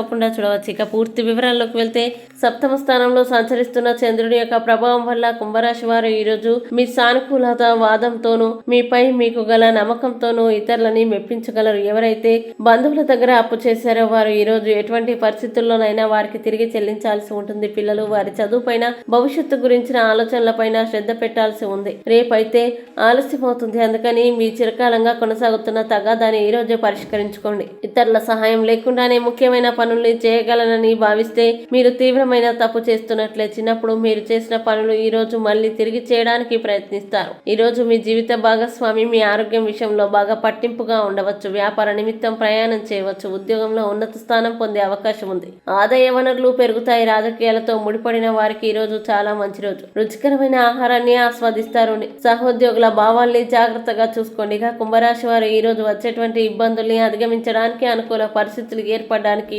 అవ్వకుండా చూడవచ్చు. ఇక పూర్తి వివరాల్లోకి వెళ్తే సప్తమ స్థానంలో సంచరిస్తున్న చంద్రుడి యొక్క ప్రభావం వల్ల కుంభరాశి వారు ఈరోజు మీ సానుకూలత వాదంతోనూ మీపై మీకు గల నమ్మకంతోనూ ఇతరులని మెప్పించగలరు. ఎవరైతే బంధువుల దగ్గర అప్పు చేశారో వారు ఈరోజు ఎటువంటి పరిస్థితుల్లోనైనా వారికి తిరిగి చెల్లించాల్సి ఉంటుంది. పిల్లలు వారి చదువుపైన భవిష్యత్తు గురించిన ఆలోచనలపైన శ్రద్ధ పెట్టాల్సి ఉంది. రేపైతే ఆలస్యం అవుతుంది. అందుకని మీ చిరకాలంగా కొనసాగుతున్న తగాదాన్ని ఈ రోజే పరిష్కరించుకోండి. ఇతరుల సహాయం లేకుండానే ముఖ్యమైన పనుల్ని చేయగలనని భావిస్తే మీరు తీవ్రమైన తప్పు చేస్తున్నట్లే. చిన్నప్పుడు మీరు చేసిన పనులు ఈ రోజు మళ్ళీ తిరిగి చేయడానికి ప్రయత్నిస్తారు. ఈ రోజు మీ జీవిత భాగస్వామి మీ ఆరోగ్యం విషయంలో బాగా పట్టింపుగా ఉండవచ్చు. వ్యాపార నిమిత్తం ప్రయాణం చేయవచ్చు. ఉద్యోగంలో ఉన్నత స్థానం పొందే అవకాశం ఉంది. ఆదాయ వనరులు పెరుగుతాయి. రాజకీయాలతో ముడిపడిన వారికి ఈ రోజు చాలా మంచి రోజు. రుచికరమైన ఆహారాన్ని ఆస్వాదిస్తారు. సహోద్యోగుల భావాల్ని జాగ్రత్తగా చూసుకోండి. ఇక కుంభరాశి వారు ఈ రోజు వచ్చేటువంటి ఇబ్బందుల్ని అధిగమించడానికి అనుకూల పరిస్థితులు ఏర్పడడానికి